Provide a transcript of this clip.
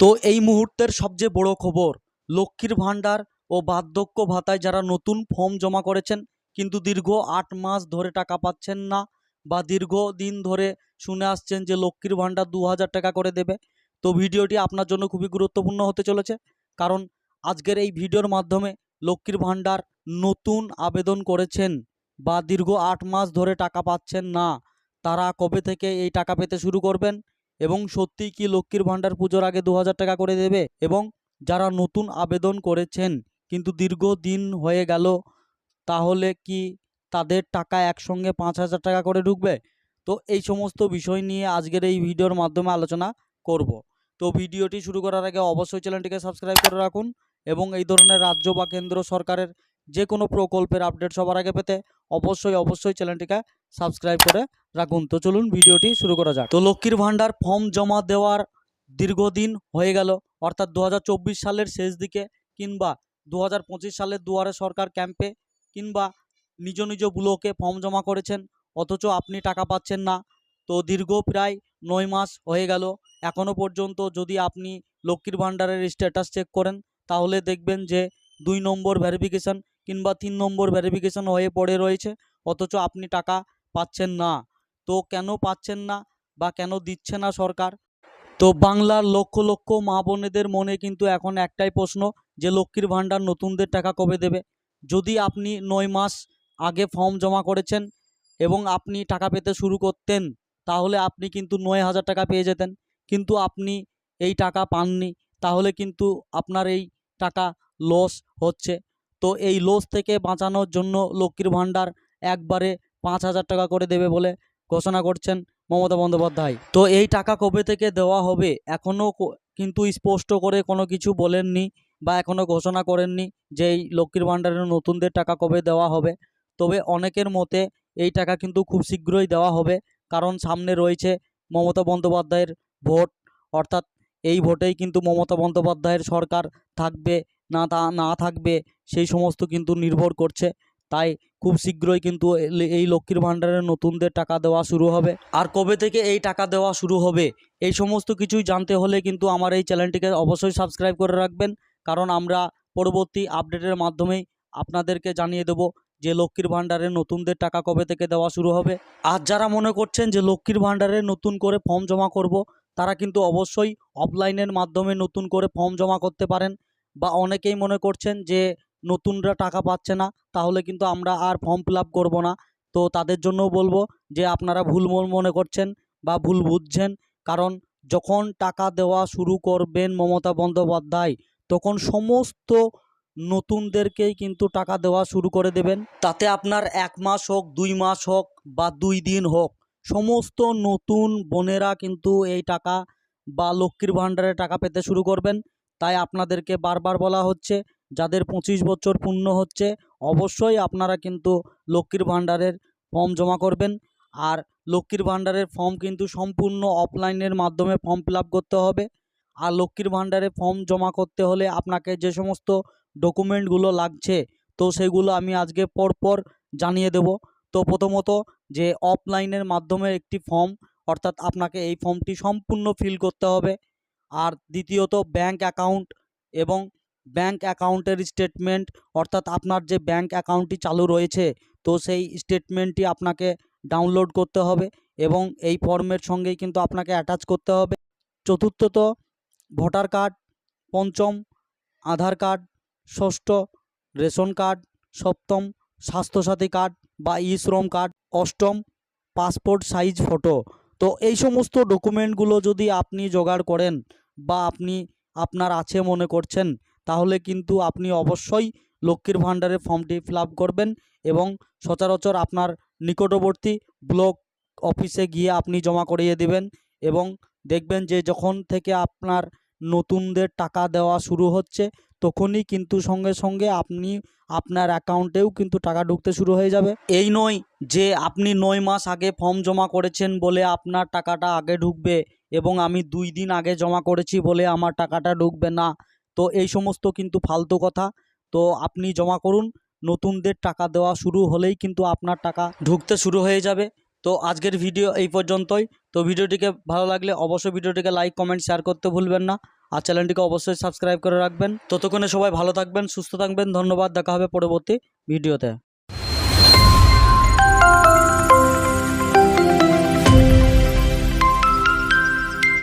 তো এই মুহূর্তের সবচেয়ে বড় খবর, লক্ষ্মীর ভাণ্ডার ও বার্ধক্য ভাতায় যারা নতুন ফর্ম জমা করেছেন, কিন্তু দীর্ঘ আট মাস ধরে টাকা পাচ্ছেন না বা দীর্ঘ দিন ধরে শুনে আসছেন যে লক্ষ্মীর ভাণ্ডার দু হাজার টাকা করে দেবে, তো ভিডিওটি আপনার জন্য খুবই গুরুত্বপূর্ণ হতে চলেছে। কারণ আজকের এই ভিডিওর মাধ্যমে লক্ষ্মীর ভাণ্ডার নতুন আবেদন করেছেন বা দীর্ঘ আট মাস ধরে টাকা পাচ্ছেন না, তারা কবে থেকে এই টাকা পেতে শুরু করবেন? এবং সত্যিই কি লক্ষ্মীর ভাণ্ডার পুজোর আগে দু হাজার টাকা করে দেবে? এবং যারা নতুন আবেদন করেছেন, কিন্তু দীর্ঘ দিন হয়ে গেল, তাহলে কি তাদের টাকা একসঙ্গে পাঁচ হাজার টাকা করে ঢুকবে? তো এই সমস্ত বিষয় নিয়ে আজকের এই ভিডিওর মাধ্যমে আলোচনা করব। তো ভিডিওটি শুরু করার আগে অবশ্যই চ্যানেলটিকে সাবস্ক্রাইব করে রাখুন এবং এই ধরনের রাজ্য বা কেন্দ্র সরকারের যে কোনো প্রকল্পের আপডেট সবার আগে পেতে অবশ্যই অবশ্যই চ্যানেলটিকে সাবস্ক্রাইব করে রাখুন। তো চলুন ভিডিওটি শুরু করা যাক। তো লক্ষ্মীর ভাণ্ডার ফর্ম জমা দেওয়ার দীর্ঘদিন হয়ে গেল। অর্থাৎ দু হাজার চব্বিশ সালের শেষ দিকে কিংবা দু হাজার পঁচিশ সালের দুয়ারে সরকার ক্যাম্পে কিংবা নিজ নিজ ব্লকে ফর্ম জমা করেছেন, অথচ আপনি টাকা পাচ্ছেন না। তো দীর্ঘ প্রায় নয় মাস হয়ে গেল। এখনও পর্যন্ত যদি আপনি লক্ষ্মীর ভাণ্ডারের স্ট্যাটাস চেক করেন, তাহলে দেখবেন যে দুই নম্বর ভেরিফিকেশান কিংবা তিন নম্বর ভেরিফিকেশান হয়ে পড়ে রয়েছে। অথচ আপনি টাকা পাচ্ছেন না। তো কেন পাচ্ছেন না বা কেন দিচ্ছে না সরকার? তো বাংলার লক্ষ লক্ষ মা বোনেদের মনে কিন্তু এখন একটাই প্রশ্ন যে লক্ষ্মীর ভাণ্ডার নতুনদের টাকা কবে দেবে? যদি আপনি নয় মাস আগে ফর্ম জমা করেছেন এবং আপনি টাকা পেতে শুরু করতেন, তাহলে আপনি কিন্তু নয় হাজার টাকা পেয়ে যেতেন। কিন্তু আপনি এই টাকা পাননি, তাহলে কিন্তু আপনার এই টাকা লস হচ্ছে। তো এই লস থেকে বাঁচানোর জন্য লক্ষ্মীর ভাণ্ডার একবারে পাঁচ হাজার টাকা করে দেবে বলে ঘোষণা করছেন মমতা বন্দ্যোপাধ্যায়। তো এই টাকা কবে থেকে দেওয়া হবে এখনও কিন্তু স্পষ্ট করে কোনো কিছু বলেননি বা এখনও ঘোষণা করেননি যে এই লক্ষ্মীর ভাণ্ডারের নতুনদের টাকা কবে দেওয়া হবে। তবে অনেকের মতে এই টাকা কিন্তু খুব শীঘ্রই দেওয়া হবে, কারণ সামনে রয়েছে মমতা বন্দ্যোপাধ্যায়ের ভোট। অর্থাৎ এই ভোটেই কিন্তু মমতা বন্দ্যোপাধ্যায়ের সরকার থাকবে, না তা না থাকবে, সেই সমস্ত কিন্তু নির্ভর করছে। তাই খুব শীঘ্রই কিন্তু এই লক্ষ্মীর ভাণ্ডারের নতুনদের টাকা দেওয়া শুরু হবে। আর কবে থেকে এই টাকা দেওয়া শুরু হবে, এই সমস্ত কিছুই জানতে হলে কিন্তু আমার এই চ্যানেলটিকে অবশ্যই সাবস্ক্রাইব করে রাখবেন। কারণ আমরা পরবর্তী আপডেটের মাধ্যমেই আপনাদেরকে জানিয়ে দেব যে লক্ষ্মীর ভাণ্ডারের নতুনদের টাকা কবে থেকে দেওয়া শুরু হবে। আর যারা মনে করছেন যে লক্ষ্মীর ভাণ্ডারে নতুন করে ফর্ম জমা করব, তারা কিন্তু অবশ্যই অফলাইনের মাধ্যমে নতুন করে ফর্ম জমা করতে পারেন। বা অনেকেই মনে করছেন যে নতুনরা টাকা পাচ্ছে না, তাহলে কিন্তু আমরা আর ফর্ম ফিল আপ করব না। তো তাদের জন্যও বলব যে আপনারা ভুল মন করছেন বা ভুল বুঝছেন, কারণ যখন টাকা দেওয়া শুরু করবেন মমতা বন্দ্যোপাধ্যায়, তখন সমস্ত নতুনদেরকেই কিন্তু টাকা দেওয়া শুরু করে দেবেন। তাতে আপনার এক মাস হোক, দুই মাস হোক বা দুই দিন হোক, সমস্ত নতুন বোনেরা কিন্তু এই টাকা বা লক্ষ্মীর ভাণ্ডারে টাকা পেতে শুরু করবেন। তাই আপনাদেরকে বারবার বলা হচ্ছে যাদের পঁচিশ বছর পূর্ণ হচ্ছে, অবশ্যই আপনারা কিন্তু লক্ষ্মীর ভাণ্ডারের ফর্ম জমা করবেন। আর লক্ষ্মীর ভাণ্ডারের ফর্ম কিন্তু সম্পূর্ণ অফলাইনের মাধ্যমে ফর্ম ফিল করতে হবে। আর লক্ষ্মীর ভাণ্ডারে ফর্ম জমা করতে হলে আপনাকে যে সমস্ত ডকুমেন্টগুলো লাগছে, তো সেগুলো আমি আজকে পর পর জানিয়ে দেব। তো প্রথমত যে অফলাইনের মাধ্যমে একটি ফর্ম, অর্থাৎ আপনাকে এই ফর্মটি সম্পূর্ণ ফিল করতে হবে। আর দ্বিতীয়ত ব্যাংক অ্যাকাউন্ট এবং ব্যাংক অ্যাকাউন্টের স্টেটমেন্ট, অর্থাৎ আপনার যে ব্যাংক অ্যাকাউন্টটি চালু রয়েছে, তো সেই স্টেটমেন্টটি আপনাকে ডাউনলোড করতে হবে এবং এই ফর্মের সঙ্গেই কিন্তু আপনাকে অ্যাটাচ করতে হবে। চতুর্থত, ভোটার কার্ড, পঞ্চম, আধার কার্ড, ষষ্ঠ, রেশন কার্ড, সপ্তম, স্বাস্থ্যসাথী কার্ড বা ই শ্রম কার্ড, অষ্টম, পাসপোর্ট সাইজ ফটো। তো এই সমস্ত ডকুমেন্টগুলো যদি আপনি জোগাড় করেন বা আপনি আপনার আছে মনে করছেন তাহলে কিন্তু আপনি অবশ্যই লক্ষ্মীর ভাণ্ডারের ফর্মটি ফিল করবেন এবং সচরাচর আপনার নিকটবর্তী ব্লক অফিসে গিয়ে আপনি জমা করিয়ে দিবেন এবং দেখবেন যে যখন থেকে আপনার নতুনদের টাকা দেওয়া শুরু হচ্ছে, তখনই কিন্তু সঙ্গে সঙ্গে আপনি আপনার অ্যাকাউন্টেও কিন্তু টাকা ঢুকতে শুরু হয়ে যাবে। এই নয় যে আপনি নয় মাস আগে ফর্ম জমা করেছেন বলে আপনার টাকাটা আগে ঢুকবে এবং আমি দুই দিন আগে জমা করেছি বলে আমার টাকাটা ঢুকবে না। তো এই সমস্ত কিন্তু ফালতু কথা। তো আপনি জমা করুন, নতুনদের টাকা দেওয়া শুরু হলেই কিন্তু আপনার টাকা ঢুকতে শুরু হয়ে যাবে। তো আজকের ভিডিও এই পর্যন্তই। তো ভিডিওটিকে ভালো লাগলে অবশ্যই ভিডিওটিকে লাইক, কমেন্ট, শেয়ার করতে ভুলবেন না। আর চ্যানেলটিকে অবশ্যই সাবস্ক্রাইব করে রাখবেন। ততক্ষণে সবাই ভালো থাকবেন, সুস্থ থাকবেন। ধন্যবাদ। দেখা হবে পরবর্তী ভিডিওতে।